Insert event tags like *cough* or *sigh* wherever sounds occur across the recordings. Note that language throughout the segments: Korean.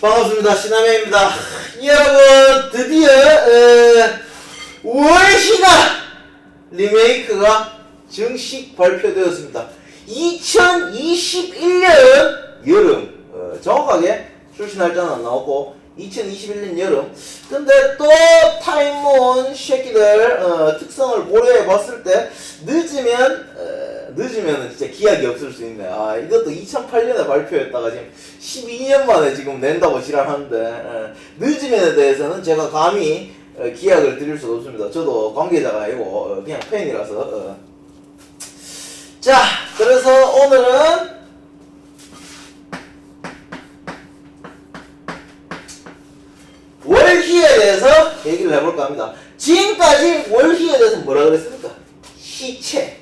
반갑습니다. 신하명입니다. 여러분, 드디어, 어, 월시가 리메이크가 정식 발표되었습니다. 2021년 여름, 어, 정확하게 출시 날짜는 안 나왔고, 2021년 여름. 근데 또 타임몬 새끼들 어, 특성을 고려해 봤을 때 늦으면 어, 늦으면 진짜 기약이 없을 수 있네. 아 이것도 2008년에 발표했다가 지금 12년 만에 지금 낸다고 지랄하는데 어, 늦으면에 대해서는 제가 감히 어, 기약을 드릴 수가 없습니다. 저도 관계자가 아니고 어, 그냥 팬이라서. 어. 자 그래서 오늘은 월희에 대해서 얘기를 해볼까 합니다. 지금까지 월희에 대해서 뭐라 그랬습니까? 시체,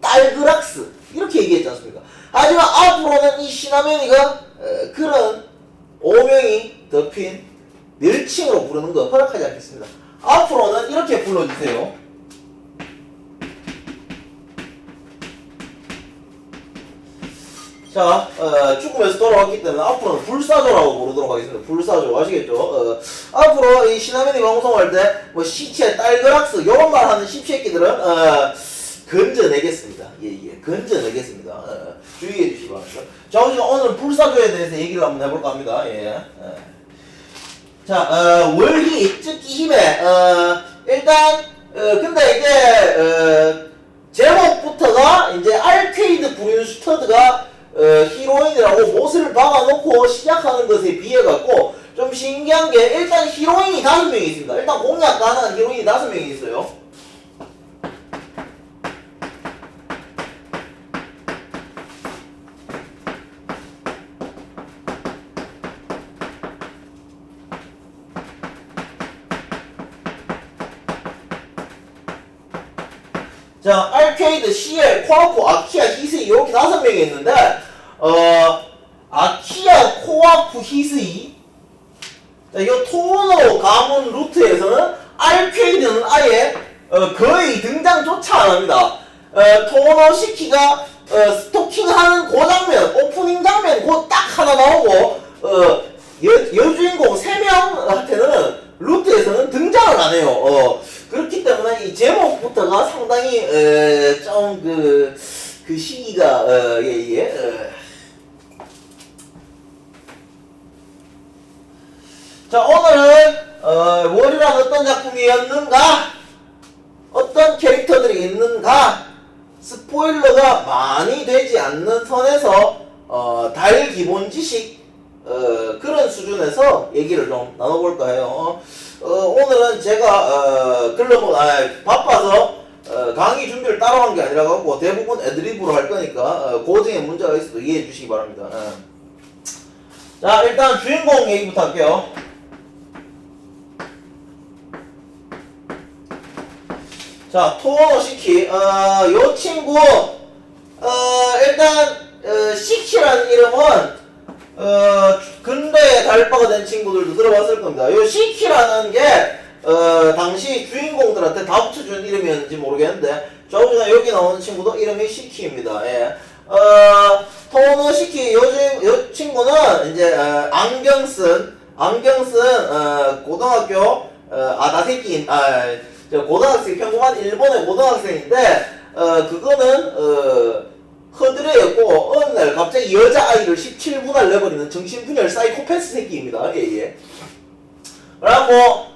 딸그락스 이렇게 얘기했지 않습니까? 하지만 앞으로는 이 시나메니가 어, 그런 오명이 덮인 멸칭으로 부르는 거 허락하지 않겠습니다. 앞으로는 이렇게 불러주세요. 자, 어, 죽음에서 돌아왔기 때문에 앞으로는 불사조라고 부르도록 하겠습니다. 불사조 아시겠죠? 어, 앞으로 이 시나메니 방송할 때 뭐 시체, 딸그락스 요런 말 하는 씹새끼들은 어, 건져내겠습니다. 예, 예, 건져내겠습니다. 어, 주의해 주시기 바랍니다. 자, 오늘 불사조에 대해서 얘기를 한번 해볼까 합니다. 예. 어. 자, 어, 월희 찍기 힘에 어, 일단 어, 근데 이제 어, 제목부터가 이제 알케이드 브륜스터드가 어, 히로인이라고 못을 박아놓고 시작하는 것에 비해 갖고 좀 신기한 게 일단 히로인이 다섯 명이 있습니다. 일단 공략 가능한 히로인이 다섯 명이 있어요. 자, 알케이드, CL, 코아코, 아키아, 히스이 이렇게 다섯 명이 있는데 어 아키아, 코아쿠, 히스이 자, 이 토노 가문 루트에서는 알케이드는 아예 어, 거의 등장조차 안 합니다. 어, 토노 시키가 어, 스토킹하는 그 장면, 오프닝 장면 그딱 하나 나오고 어, 여, 여주인공 세 명한테는 루트에서는 등장을 안 해요. 어, 때문에 이 제목부터가 상당히 좀그그 시기가 어, 예, 예, 어. 자 오늘은 어, 월이란 어떤 작품이었는가 어떤 캐릭터들이 있는가 스포일러가 많이 되지 않는 선에서 어, 달 기본 지식 어, 그런 수준에서 얘기를 좀 나눠볼까 해요. 어, 오늘은 제가 어, 글러브 아, 바빠서 어, 강의 준비를 따로 한 게 아니라 갖고 대부분 애드리브로 할 거니까 어, 고증에 문제가 있어도 이해해 주시기 바랍니다. 어. 자 일단 주인공 얘기부터 할게요. 자, 토노 시키. 어, 요 친구, 어, 일단, 어, 시키라는 이름은, 어, 근대에 달바가 된 친구들도 들어봤을 겁니다. 요 시키라는 게, 어, 당시 주인공들한테 다 붙여준 이름이었는지 모르겠는데, 저우지가 여기 나오는 친구도 이름이 시키입니다. 예. 어, 토노 시키, 요, 주- 요 친구는 이제, 어, 안경 쓴, 안경 쓴, 어, 고등학교, 어, 아다새끼, 아, 저 고등학생 평범한 일본의 고등학생인데 어 그거는 어 허드레였고 어느 날 갑자기 여자 아이를 17분할 내버리는 정신분열 사이코패스 새끼입니다. 예 예. 그래갖고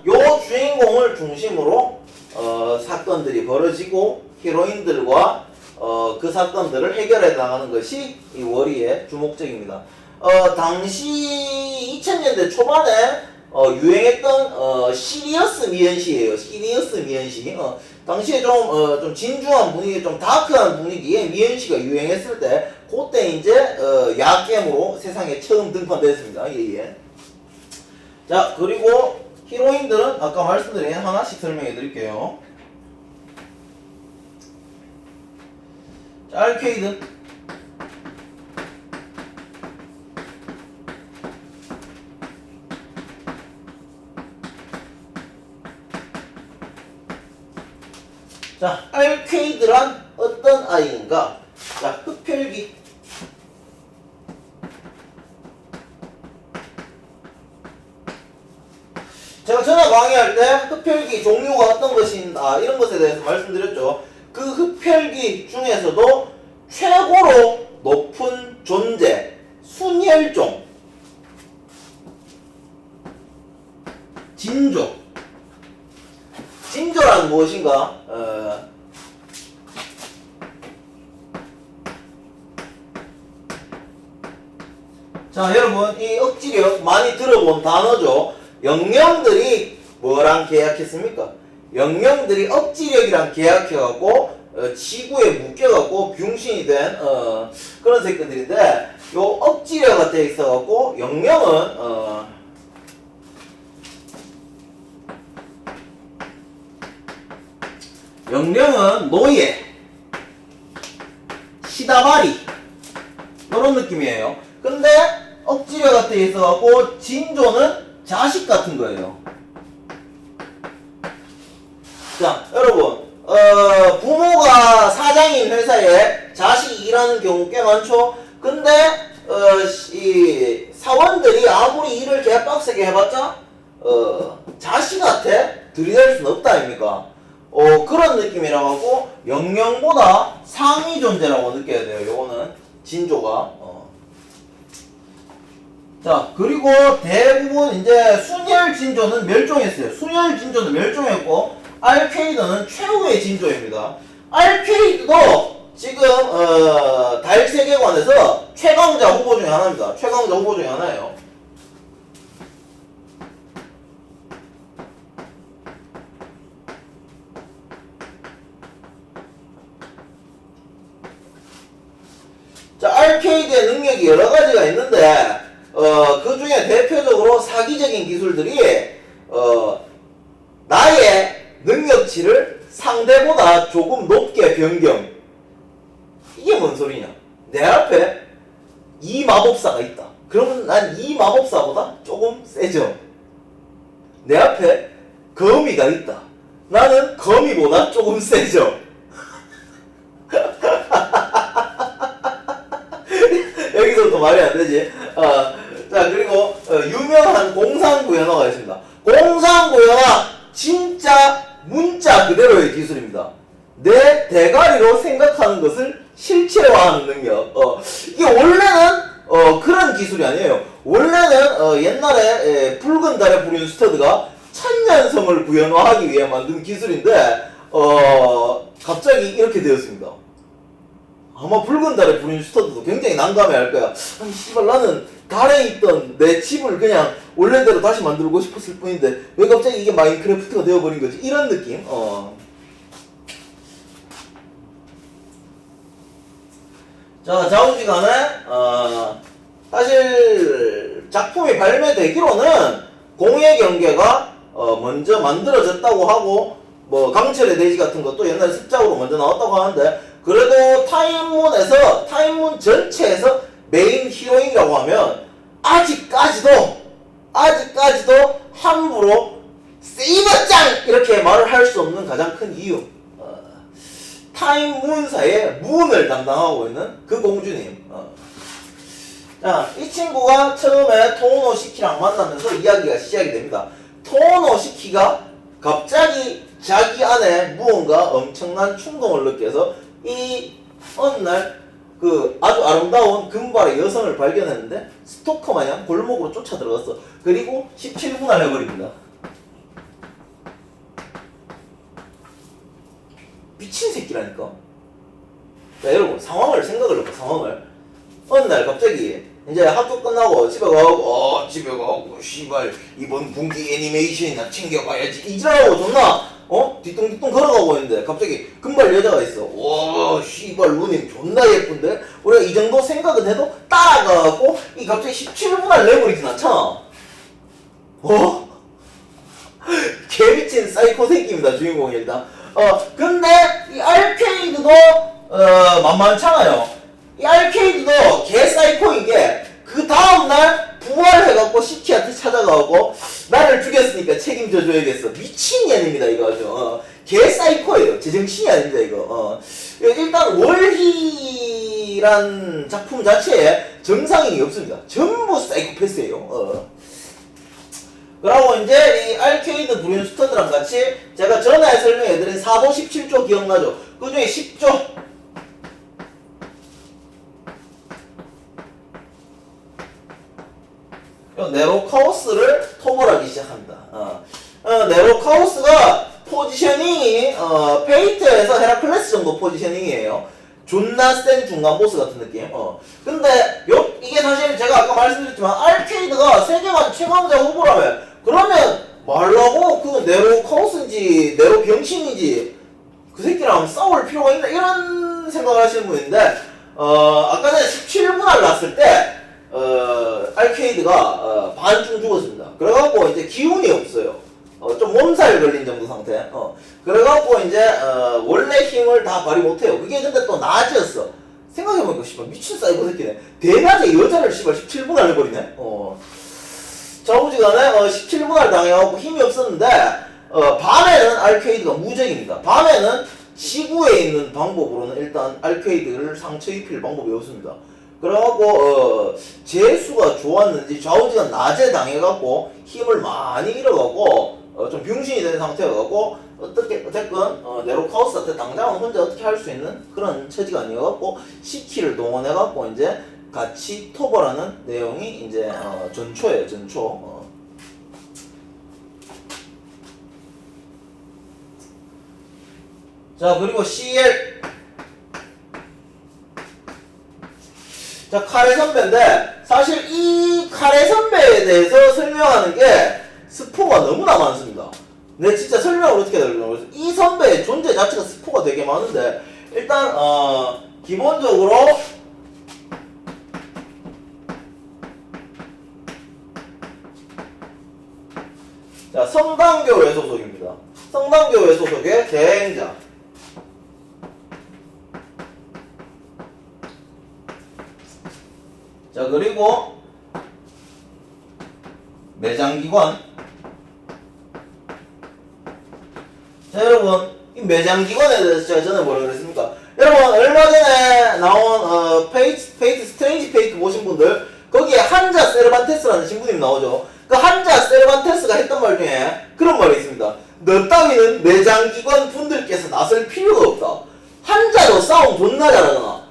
요 주인공을 중심으로 어 사건들이 벌어지고 히로인들과 어 그 사건들을 해결해 나가는 것이 이 월의의 주목적입니다. 어 당시 2000년대 초반에 어, 유행했던 어, 시리어스 미연시예요. 시리어스 미연시. 어, 당시에 좀, 어, 좀 진중한 분위기, 좀 다크한 분위기에 미연시가 유행했을 때, 그때 이제 어, 야겜으로 세상에 처음 등판됐습니다. 예, 예. 자, 그리고 히로인들은 아까 말씀드린 하나씩 설명해 드릴게요. 자, 알케이드. 자, 알케이드란 어떤 아이인가? 자, 흡혈귀. 제가 전화 강의할 때 흡혈귀 종류가 어떤 것인가 이런 것에 대해서 말씀드렸죠. 그 흡혈귀 중에서도 최고로 높은 존재 순혈종 진조 진조란 무엇인가? 어, 자 여러분 이 억지력 많이 들어본 단어죠 영령들이 뭐랑 계약했습니까 영령들이 억지력이랑 계약해갖고 어, 지구에 묶여갖고 병신이 된 어, 그런 새끼들인데 요 억지력가 돼 있어갖고 영령은 어, 영령은 노예 시다바리 이런 느낌이에요. 근데 억지력 같은 게 있어갖고 진조는 자식 같은 거예요. 자, 여러분, 어, 부모가 사장인 회사에 자식이 일하는 경우 꽤 많죠. 근데 어, 시- 이 사원들이 아무리 일을 개빡세게 해봤자 어, 자식한테 들이댈 수는 없다 아닙니까? 어, 그런 느낌이라고 하고 영영보다 상위 존재라고 느껴야 돼요. 요거는 진조가. 어. 자, 그리고 대부분 이제 순혈 진조는 멸종했어요. 순혈 진조는 멸종했고, 알케이드는 최후의 진조입니다. 알케이드도 지금, 어, 달 세계관에서 최강자 후보 중에 하나입니다. 최강자 후보 중에 하나예요. 자, 알케이드의 능력이 여러 가지가 있는데, 어, 그 중에 대표적으로 사기적인 기술들이, 어, 나의 능력치를 상대보다 조금 높게 변경. 이게 뭔 소리냐? 내 앞에 이 마법사가 있다. 그러면 난 이 마법사보다 조금 세죠. 내 앞에 거미가 있다. 나는 거미보다 조금 세죠. *laughs* 여기서도 말이 안 되지. 어, 자, 그리고 어, 유명한 공상구 연어가 있습니다. 공상구 연어 진짜 문자 그대로의 기술입니다. 내 대가리로 생각하는 것을 실체화하는 능력. 어, 이게 원래는 어, 그런 기술이 아니에요. 원래는 어, 옛날에 에, 붉은 달에 부린 스터드가 천년성을 구현화하기 위해 만든 기술인데 어, 갑자기 이렇게 되었습니다. 아마 붉은 달에 부린 슈터드도 굉장히 난감해 할 거야. 아니, 씨발, 나는 달에 있던 내 집을 그냥 원래대로 다시 만들고 싶었을 뿐인데, 왜 갑자기 이게 마인크래프트가 되어버린 거지? 이런 느낌? 어. 자, 자우지간에, 어, 사실, 작품이 발매되기로는 공예 경계가, 어, 먼저 만들어졌다고 하고, 뭐, 강철의 돼지 같은 것도 옛날에 습작으로 먼저 나왔다고 하는데, 그래도 타임문에서, 타임문 전체에서 메인 히로인이라고 하면, 아직까지도, 아직까지도 함부로, 세이버짱! 이렇게 말을 할 수 없는 가장 큰 이유. 어, 타임 문사의 문을 담당하고 있는 그 공주님. 어. 자, 이 친구가 처음에 토노 시키랑 만나면서 이야기가 시작이 됩니다. 토노 시키가 갑자기 자기 안에 무언가 엄청난 충동을 느껴서 이 어느 날 그 아주 아름다운 금발의 여성을 발견했는데 스토커 마냥 골목으로 쫓아 들어갔어. 그리고 17분할 해버립니다. 미친 새끼라니까. 자, 여러분, 상황을 생각을 해봐, 상황을. 어느 날 갑자기, 이제 학교 끝나고 집에 가고, 어, 집에 가고, 씨발, 이번 분기 애니메이션이나 챙겨봐야지. 이지라고 존나, 어? 뒤뚱뒤뚱 걸어가고 있는데, 갑자기 금발 여자가 있어. 와, 씨발, 누님 존나 예쁜데? 우리가 이 정도 생각은 해도 따라가고, 이 갑자기 17분할 내버리진 않잖아. 어? *laughs* 개미친 사이코 새끼입니다 주인공이 일단 어 근데 이 알케이드도 어 만만찮아요 이 알케이드도 개 사이코인 게 그 다음날 부활해갖고 시키한테 찾아가고 나를 죽였으니까 책임져 줘야겠어. 미친 년입니다 이거 아주. 어, 개 사이코예요. 제정신이 아닙니다 이거. 어. 일단 월희란 작품 자체에 정상인이 없습니다. 전부 사이코패스예요. 어. 그리고 이제 이 알케이드 브륜스터드랑 같이 제가 전에 설명해드린 4도 17조 기억나죠? 그 중에 10조 네로 카오스를 토벌하기 시작합니다. 어. 어, 네로 카오스가 포지셔닝이 어, 페이트에서 헤라클레스 정도 포지셔닝이에요. 존나 센 중간 보스 같은 느낌. 어. 근데 요 이게 사실 제가 아까 말씀드렸지만 알케이드가 세계관 최강자 후보라면 그러면 말라고 그 네로 카오스인지 네로 병신인지 그 새끼랑 싸울 필요가 있나 이런 생각을 하시는 분인데 어 아까 전에 17분할 났을 때 어, 알케이드가 어, 반쯤 죽었습니다. 그래갖고 이제 기운이 없어요. 어, 좀 몸살 걸린 정도 상태. 어, 그래갖고 이제 어, 원래 힘을 다 발휘 못해요. 그게 근데 또 낮이었어. 생각해보니까 씨발 미친 사이버 새끼네. 대낮에 여자를 씨발 17분할 해버리네. 어. 자우지간에 어, 17분할 당해갖고 힘이 없었는데 어, 밤에는 알케이드가 무적입니다. 밤에는 지구에 있는 방법으로는 일단 알케이드를 상처 입힐 방법이 없습니다. 그래갖고 어, 재수가 좋았는지 좌우지간 낮에 당해갖고 힘을 많이 잃어갖고 어, 좀 병신이 된 상태여갖고 어떻게 어쨌건 어, 네로카우스한테 당장은 혼자 어떻게 할 수 있는 그런 처지가 아니어갖고 시키를 동원해갖고 이제 같이 토벌하는 내용이 이제 어, 전초예요 전초. 어. 자 그리고 CL 자 카레 선배인데 사실 이 카레 선배에 대해서 설명하는 게 스포가 너무나 많습니다. 내 진짜 설명을 어떻게 해야 이 선배의 존재 자체가 스포가 되게 많은데 일단 어 기본적으로 자 성당교회 소속입니다. 성당교회 소속의 대행자. 자 그리고 매장기관. 자 여러분 이 매장기관에 대해서 제가 전에 뭐라 그랬습니까? 여러분 얼마 전에 나온 어, 페이트, 페이트 스트레인지 페이트 보신 분들 거기에 한자 세르반테스라는 신부님 나오죠. 그 한자 세르반테스가 했던 말 중에 그런 말이 있습니다 너 따위는 매장기관 분들께서 나설 필요가 없다. 한자로 싸움 존나 잘하잖아.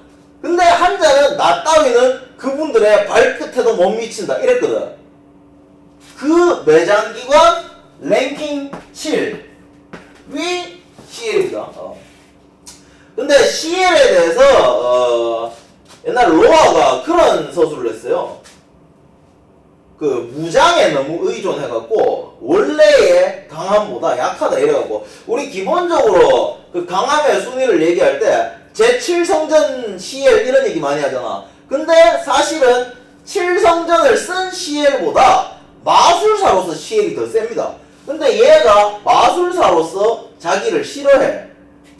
근데 한자는 나 따위는 그분들의 발끝에도 못 미친다 이랬거든. 그 매장기관 랭킹 7위 CL입니다. 어. 근데 CL에 대해서 어, 옛날 로아가 그런 서술을 했어요. 그 무장에 너무 의존해갖고 원래의 강함보다 약하다 이래갖고 우리 기본적으로 그 강함의 순위를 얘기할 때 제7성전 CL 이런 얘기 많이 하잖아. 근데 사실은 7성전을 쓴 CL보다 마술사로서 CL이 더 셉니다. 근데 얘가 마술사로서 자기를 싫어해.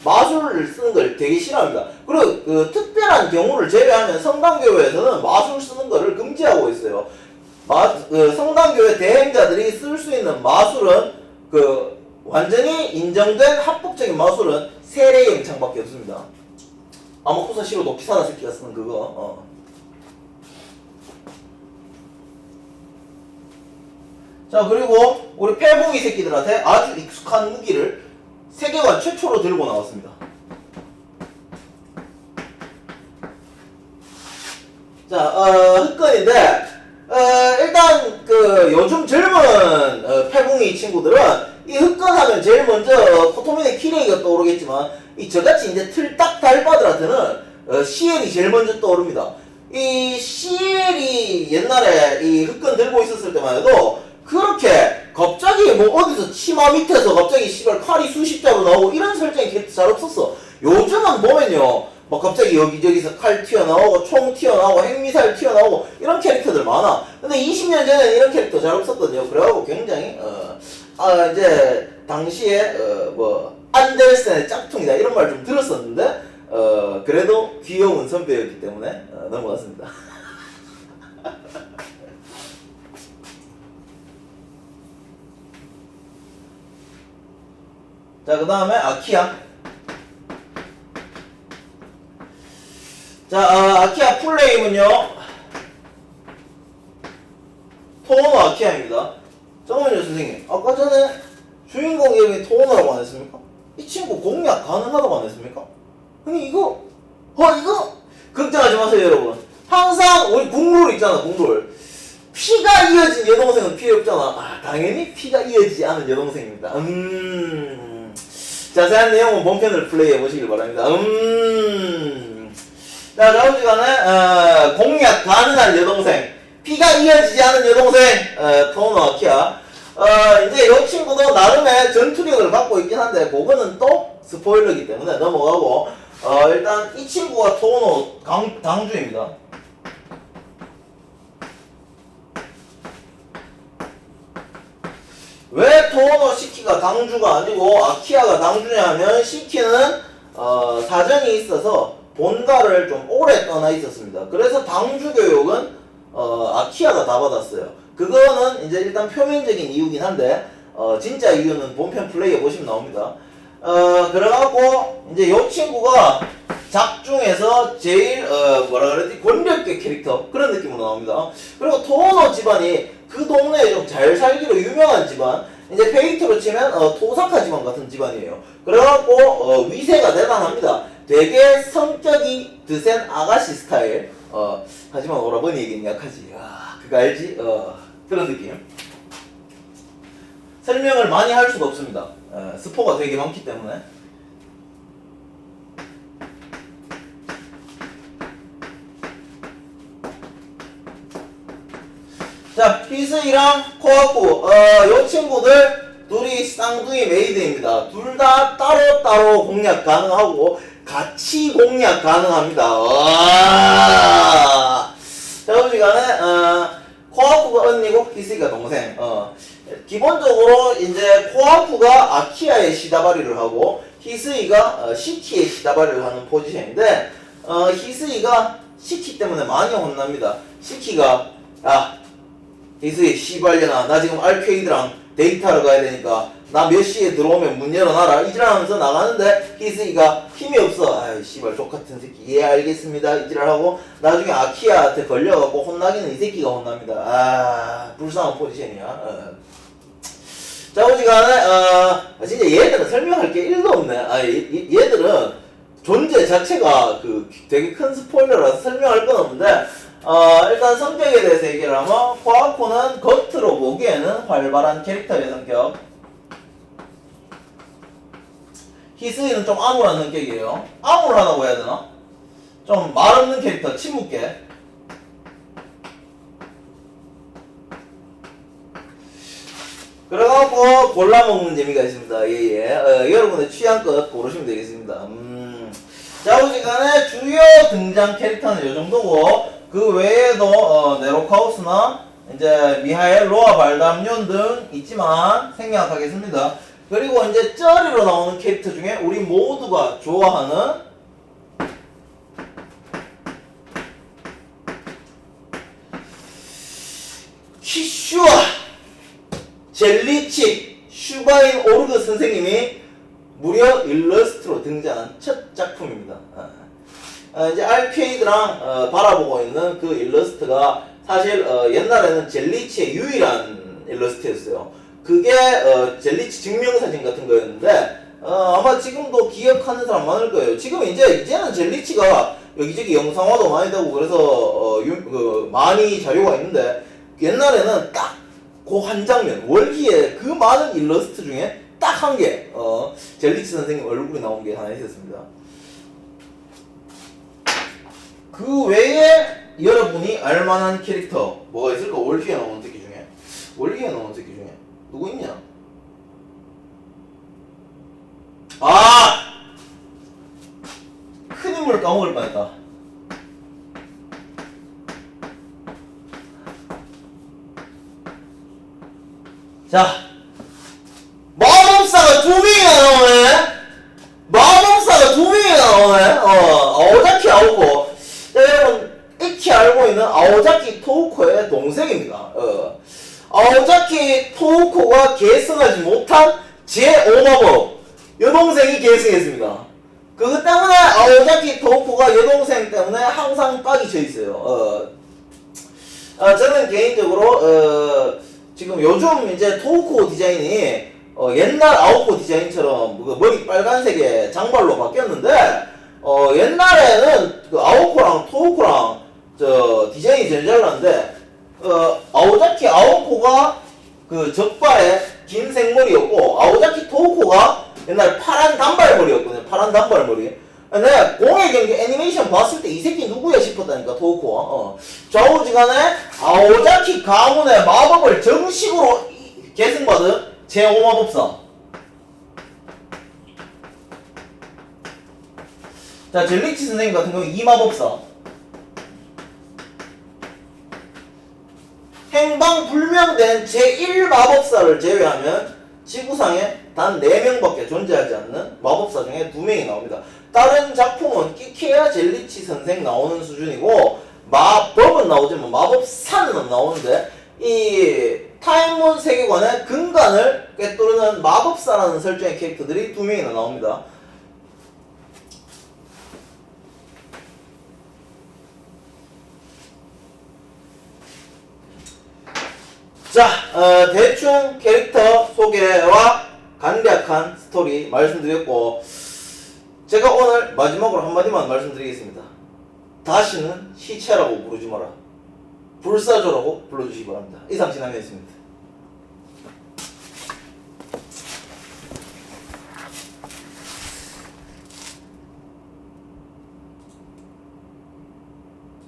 마술을 쓰는 걸 되게 싫어합니다. 그리고 그 특별한 경우를 제외하면 성당교회에서는 마술 쓰는 거를 금지하고 있어요. 마, 그 성당교회 대행자들이 쓸 수 있는 마술은 그 완전히 인정된 합법적인 마술은 세례 영창밖에 없습니다. 아마쿠사 시로 노키사나 새끼가 쓰는 그거. 어. 자 그리고 우리 패봉이 새끼들한테 아주 익숙한 무기를 세계관 최초로 들고 나왔습니다. 자, 어, 흑건인데, 어, 일단, 그, 요즘 젊은, 어, 패붕이 친구들은, 이 흑건 하면 제일 먼저, 코토미네 키레이가 떠오르겠지만, 이 저같이 이제 틀딱 달바들한테는, 어, CL이 제일 먼저 떠오릅니다. 이 CL이 옛날에 이 흑건 들고 있었을 때만 해도, 그렇게, 갑자기 뭐 어디서 치마 밑에서 갑자기 씨발 칼이 수십 자루 나오고, 이런 설정이 잘 없었어. 요즘은 보면요, 막 갑자기 여기저기서 칼 튀어나오고 총 튀어나오고 핵미사일 튀어나오고 이런 캐릭터들 많아. 근데 20년 전에는 이런 캐릭터 잘 없었거든요. 그래갖고 굉장히 어, 아 이제 당시에 어, 뭐 안델센의 짝퉁이다 이런 말 좀 들었었는데 어, 그래도 귀여운 선배였기 때문에 어, 넘어갔습니다 *laughs* 자 그 다음에 아 키야 자, 아, 아키아 풀네임은요. 토모 아키아입니다. 정원유 선생님 아까 전에 주인공 이름이 토너라고 안 했습니까? 이 친구 공략 가능하다고 안 했습니까? 아니 이거 어 이거 걱정하지 마세요 여러분 항상 우리 국룰 있잖아 국룰 피가 이어진 여동생은 필요 없잖아 아 당연히 피가 이어지지 않은 여동생입니다 음 자세한 내용은 본편을 플레이해 보시길 바랍니다 음 자, 시간에 어, 공략 가능한 여동생, 피가 이어지지 않은 여동생 어, 토너 키아. 어, 이제 이 친구도 나름의 전투력을 갖고 있긴 한데 그거는 또 스포일러이기 때문에 넘어가고 어, 일단 이 친구가 토너 강, 강주입니다. 왜 토너 시키가 강주가 아니고 아키아가 강주냐면 시키는 어, 사정이 있어서 본가를 좀 오래 떠나 있었습니다. 그래서 강주 교육은 어, 아키아가 다 받았어요. 그거는 이제 일단 표면적인 이유긴 한데 어, 진짜 이유는 본편 플레이에 보시면 나옵니다. 어, 그래갖고 이제 이 친구가 작중에서 제일 어, 뭐라 그러지 권력계 캐릭터 그런 느낌으로 나옵니다. 그리고 토너 집안이 그 동네에 좀 잘 살기로 유명한 집안. 이제 페이트로 치면 어, 토사카 집안 같은 집안이에요. 그래갖고 어, 위세가 대단합니다. 되게 성격이 드센 아가씨 스타일. 어, 하지만 오라버니에겐 약하지. 아, 그거 알지? 어, 그런 느낌. 설명을 많이 할 수가 없습니다. 어, 스포가 되게 많기 때문에. 자, 피스이랑 코아쿠, 어, 요 친구들 둘이 쌍둥이 메이드입니다. 둘 다 따로따로 공략 가능하고 같이 공략 가능합니다. 와. 다음 시간에 어, 코아쿠가 언니고 피스이가 동생. 어, 기본적으로 이제 코아쿠가 아키아의 시다바리를 하고 히스이가 어, 시키의 시다바리를 하는 포지션인데 어, 히스이가 시키 때문에 많이 혼납니다. 시키가 야 이수희 씨발려나 나 지금 알케이드랑 데이트하러 가야 되니까 나 몇 시에 들어오면 문 열어놔라. 이지랄하면서 나가는데 희수이가 힘이 없어. 아유 씨발 족같은 새끼. 예 알겠습니다. 이지랄하고 나중에 아키아한테 걸려갖고 혼나기는 이 새끼가 혼납니다. 아 불쌍한 포지션이야. 어. 자 오지간에 어 진짜 얘들은 설명할 게 1도 없네. 아 얘들은 존재 자체가 그 되게 큰 스포일러라서 설명할 건 없는데 어 일단 성격에 대해서 얘기를 하면 코아코는 겉으로 보기에는 활발한 캐릭터의 성격 히스이는 좀 암울한 성격이에요 암울하다고 해야 되나? 좀 말 없는 캐릭터 침묵계 그래갖고 골라 먹는 재미가 있습니다. 예예. 어, 여러분의 취향껏 고르시면 되겠습니다. 음. 자, 오시간에 주요 등장 캐릭터는 이 정도고 그 외에도 어, 네로카우스나 이제 미하엘 로아 발담륜 등 있지만 생략하겠습니다. 그리고 이제 쩌리로 나오는 캐릭터 중에 우리 모두가 좋아하는 키슈아 젤리치 슈바인 오르그 선생님이 무려 일러스트로 등장한 첫 작품입니다. 아, 아, 이제 알케이드랑 어, 바라보고 있는 그 일러스트가 사실 어, 옛날에는 젤리치의 유일한 일러스트였어요. 그게 어, 젤리치 증명사진 같은 거였는데 어, 아마 지금도 기억하는 사람 많을 거예요. 지금 이제 이제는 젤리치가 여기저기 영상화도 많이 되고 그래서 어, 유- 그 많이 자료가 있는데 옛날에는 딱 그 한 장면 월기에 그 많은 일러스트 중에 딱 한 개 어, 젤리치 선생님 얼굴이 나온 게 하나 있었습니다. 그 외에 여러분이 알만한 캐릭터 뭐가 있을까? 월기에 나오는 새끼 중에 월기에 나오는 새끼 중에 누구 있냐? 아! 큰 인물 까먹을 뻔했다. 자, 마법사가 두 명이나 나오네. 마법사가 두 명이나 나오네. 어, 아오자키 아오코. 자, 여러분 익히 알고 있는 아오자키 토우코의 동생입니다. 어, 아오자키 토우코가 계승하지 못한 제 5마법 여동생이 계승했습니다. 그것 때문에 아오자키 토우코가 여동생 때문에 항상 빡이 쳐 있어요. 어, 아, 저는 개인적으로 어, 지금 요즘 이제 토우코 디자인이 어, 옛날 아웃코 디자인처럼 그 머리 빨간색에 장발로 바뀌었는데 어, 옛날에는 그 아웃코랑 토우코랑 저 디자인이 제일 잘 나는데 어, 아오자키 아웃코가 그 적발의 긴 생머리였고 아오자키 토우코가 옛날 파란 단발머리였거든요. 파란 단발머리. 내가 공의 경기 애니메이션 봤을 때 이 새끼 누구야 싶었다니까 토우코가 어. 좌우지간에 아오자키 가문의 마법을 정식으로 이- 계승받은 제5마법사 자 젤리치 선생님 같은 경우 이 마법사 행방 불명된 제1마법사를 제외하면 지구상에 단 4명밖에 존재하지 않는 마법사 중에 2명이 나옵니다. 다른 작품은 끼케야 젤리치 선생 나오는 수준이고 마법은 나오지만 마법사는 안 나오는데 이 타임몬 세계관의 근간을 꿰뚫는 마법사라는 설정의 캐릭터들이 2명이나 나옵니다. 자, 어, 대충 캐릭터 소개와 간략한 스토리 말씀드렸고, 제가 오늘 마지막으로 한마디만 말씀드리겠습니다. 다시는 시체라고 부르지 마라. 불사조라고 불러주시기 바랍니다. 이상 진행했습니다.